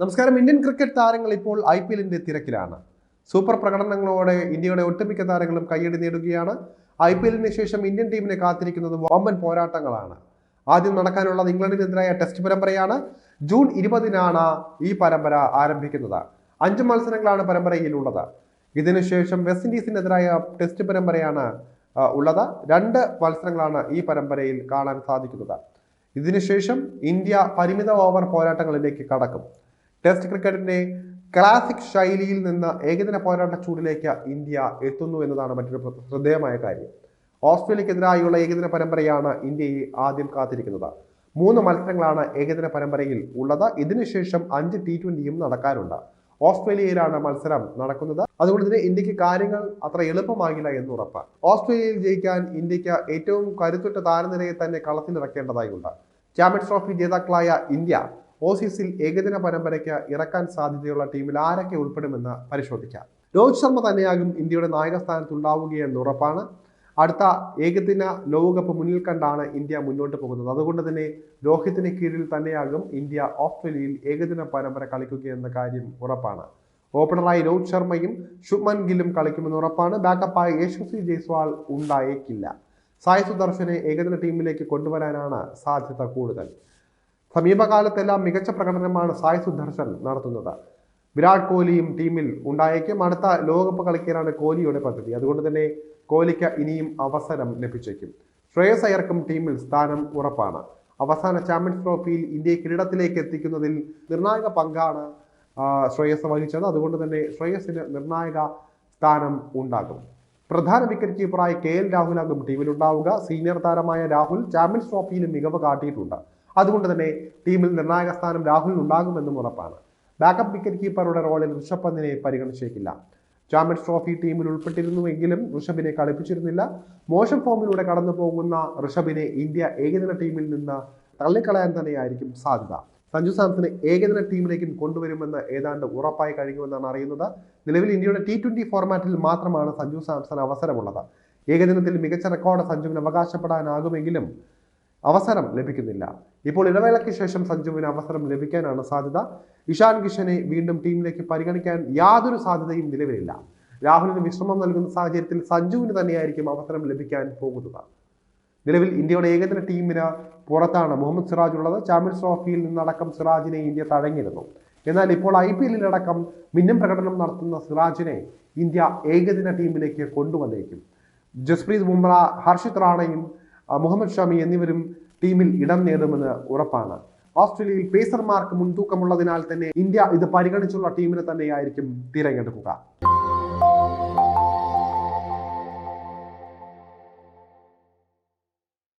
നമസ്കാരം. Indian cricket താരങ്ങൾ ഇപ്പോൾ ഐ പി എല്ലിന്റെ തിരക്കിലാണ്. സൂപ്പർ പ്രകടനങ്ങളോടെ ഇന്ത്യയുടെ ഒട്ടുമിക്ക താരങ്ങളും കയ്യടി നേടുകയാണ്. ഐ പി എല്ലിന് ശേഷം ഇന്ത്യൻ ടീമിനെ കാത്തിരിക്കുന്നത് വമ്പൻ പോരാട്ടങ്ങളാണ്. ആദ്യം നടക്കാനുള്ളത് ഇംഗ്ലണ്ടിനെതിരായ ടെസ്റ്റ് പരമ്പരയാണ്. ജൂൺ ഇരുപതിനാണ് ഈ പരമ്പര ആരംഭിക്കുന്നത്. അഞ്ച് മത്സരങ്ങളാണ് പരമ്പരയിൽ ഉള്ളത് ഇതിനുശേഷം വെസ്റ്റ് ഇൻഡീസിനെതിരായ ടെസ്റ്റ് പരമ്പരയാണ് ഉള്ളത്. രണ്ട് മത്സരങ്ങളാണ് ഈ പരമ്പരയിൽ കാണാൻ സാധിക്കുന്നത്. ഇതിനുശേഷം ഇന്ത്യ പരിമിത ഓവർ പോരാട്ടങ്ങളിലേക്ക് കടക്കും. ടെസ്റ്റ് ക്രിക്കറ്റിന്റെ ക്ലാസിക് ശൈലിയിൽ നിന്ന് ഏകദിന പോരാട്ട ചൂടിലേക്ക് ഇന്ത്യ എത്തുന്നു എന്നതാണ് മറ്റൊരു ശ്രദ്ധേയമായ കാര്യം. ഓസ്ട്രേലിയക്കെതിരായുള്ള ഏകദിന പരമ്പരയാണ് ഇന്ത്യയെ ആദ്യം കാത്തിരിക്കുന്നത്. മൂന്ന് മത്സരങ്ങളാണ് ഏകദിന പരമ്പരയിൽ ഉള്ളത്. ഇതിനുശേഷം അഞ്ച് ടി ട്വന്റിയും നടക്കാനുണ്ട്. ഓസ്ട്രേലിയയിലാണ് മത്സരം നടക്കുന്നത്. അതുകൊണ്ട് തന്നെ ഇന്ത്യയ്ക്ക് കാര്യങ്ങൾ അത്ര എളുപ്പമാകില്ല എന്ന് ഉറപ്പ്. ഓസ്ട്രേലിയയിൽ ജയിക്കാൻ ഇന്ത്യയ്ക്ക് ഏറ്റവും കരുത്തുറ്റ താരനിരയെ തന്നെ കളത്തിലിറക്കേണ്ടതായുണ്ട് ചാമ്പ്യൻസ് ട്രോഫി ജേതാക്കളായ ഇന്ത്യ ഓസീസിൽ ഏകദിന പരമ്പരയ്ക്ക് ഇറക്കാൻ സാധ്യതയുള്ള ടീമിൽ ആരൊക്കെ ഉൾപ്പെടുമെന്ന് പരിശോധിക്കാം. രോഹിത് ശർമ്മ തന്നെയാകും ഇന്ത്യയുടെ നായക സ്ഥാനത്തുണ്ടാവുകയെന്ന് ഉറപ്പാണ്. അടുത്ത ഏകദിന ലോകകപ്പ് മുന്നിൽ കണ്ടാണ് ഇന്ത്യ മുന്നോട്ട് പോകുന്നത്. അതുകൊണ്ട് തന്നെ രോഹിത്തിന് കീഴിൽ തന്നെയാകും ഇന്ത്യ ഓസ്ട്രേലിയയിൽ ഏകദിന പരമ്പര കളിക്കുകയെന്ന കാര്യം ഉറപ്പാണ്. ഓപ്പണറായി രോഹിത് ശർമ്മയും ശുഭ്മൻ ഗില്ലും കളിക്കുമെന്ന് ഉറപ്പാണ്. ബാക്കപ്പായി യശസ്വി ജയ്സ്വാൾ ഉണ്ടായേക്കില്ല. സായ് സുദർശനെ ഏകദിന ടീമിലേക്ക് കൊണ്ടുവരാനാണ് സാധ്യത കൂടുതൽ. സമീപകാലത്തെല്ലാം മികച്ച പ്രകടനമാണ് സായ് സുദർശൻ നടത്തുന്നത്. വിരാട് കോഹ്ലിയും ടീമിൽ ഉണ്ടായേക്കും. അടുത്ത ലോകകപ്പ് കളിക്കാനാണ് കോഹ്ലിയുടെ പദ്ധതി. അതുകൊണ്ട് തന്നെ കോഹ്ലിക്ക് ഇനിയും അവസരം ലഭിച്ചേക്കും. ശ്രേയസ് അയ്യർക്കും ടീമിൽ സ്ഥാനം ഉറപ്പാണ്. അവസാന ചാമ്പ്യൻസ് ട്രോഫിയിൽ ഇന്ത്യയെ കിരീടത്തിലേക്ക് എത്തിക്കുന്നതിൽ നിർണായക പങ്കാണ് ശ്രേയസ് വഹിച്ചത്. അതുകൊണ്ട് തന്നെ ശ്രേയസിന് നിർണായക സ്ഥാനം ഉണ്ടാകും. പ്രധാന വിക്കറ്റ് കീപ്പറായി കെ എൽ രാഹുലാകും ടീമിലുണ്ടാവുക. സീനിയർ താരമായ രാഹുൽ ചാമ്പ്യൻസ് ട്രോഫിയിലും മികവ് കാട്ടിയിട്ടുണ്ട്. അതുകൊണ്ട് തന്നെ ടീമിൽ നിർണായക സ്ഥാനം രാഹുലിന് ഉണ്ടാകുമെന്നും ഉറപ്പാണ്. ബാക്കപ്പ് വിക്കറ്റ് കീപ്പറുടെ റോളിൽ ഋഷഭ് പന്തിനെ പരിഗണിച്ചേക്കില്ല. ചാമ്പ്യൻസ് ട്രോഫി ടീമിൽ ഉൾപ്പെട്ടിരുന്നുവെങ്കിലും ഋഷഭിനെ കളിപ്പിച്ചിരുന്നില്ല. മോശം ഫോമിലൂടെ കടന്നു പോകുന്ന ഋഷഭിനെ ഇന്ത്യ ഏകദിന ടീമിൽ നിന്ന് തള്ളിക്കളയാൻ തന്നെയായിരിക്കും സാധ്യത. സഞ്ജു സാംസനെ ഏകദിന ടീമിലേക്കും കൊണ്ടുവരുമെന്ന് ഏതാണ്ട് ഉറപ്പായി കഴിയുമെന്നാണ് അറിയുന്നത്. നിലവിൽ ഇന്ത്യയുടെ ടി ട്വന്റി ഫോർമാറ്റിൽ മാത്രമാണ് സഞ്ജു സാംസൺ അവസരമുള്ളത്. ഏകദിനത്തിൽ മികച്ച റെക്കോർഡ് സഞ്ജുവിന് അവകാശപ്പെടാനാകുമെങ്കിലും അവസരം ലഭിക്കുന്നില്ല. ഇപ്പോൾ ഇടവേളയ്ക്ക് ശേഷം സഞ്ജുവിന് അവസരം ലഭിക്കാനാണ് സാധ്യത. ഇഷാൻ കിഷനെ വീണ്ടും ടീമിലേക്ക് പരിഗണിക്കാൻ യാതൊരു സാധ്യതയും നിലവിലില്ല. രാഹുലിന് വിശ്രമം നൽകുന്ന സാഹചര്യത്തിൽ സഞ്ജുവിന് തന്നെയായിരിക്കും അവസരം ലഭിക്കാൻ പോകുന്നത്. നിലവിൽ ഇന്ത്യയുടെ ഏകദിന ടീമിന് പുറത്താണ് മുഹമ്മദ് സിറാജ് ഉള്ളത്. ചാമ്പ്യൻസ് ട്രോഫിയിൽ നിന്നടക്കം സിറാജിനെ ഇന്ത്യ തഴഞ്ഞിരുന്നു. എന്നാൽ ഇപ്പോൾ ഐ പി എല്ലിലടക്കം മിന്നും പ്രകടനം നടത്തുന്ന സിറാജിനെ ഇന്ത്യ ഏകദിന ടീമിലേക്ക് കൊണ്ടുവന്നേക്കും. ജസ്പ്രീത് ബുംറ ഹർഷിത് റാണയും മുഹമ്മദ് ഷാമി എന്നിവരും ടീമിൽ ഇടം നേടുമെന്ന് ഉറപ്പാണ്. ഓസ്ട്രേലിയയിൽ പേസർമാർക്ക് മുൻതൂക്കമുള്ളതിനാൽ തന്നെ ഇന്ത്യ ഇത് പരിഗണിച്ചുള്ള ടീമിനെ തന്നെയായിരിക്കും തിരഞ്ഞെടുക്കുക.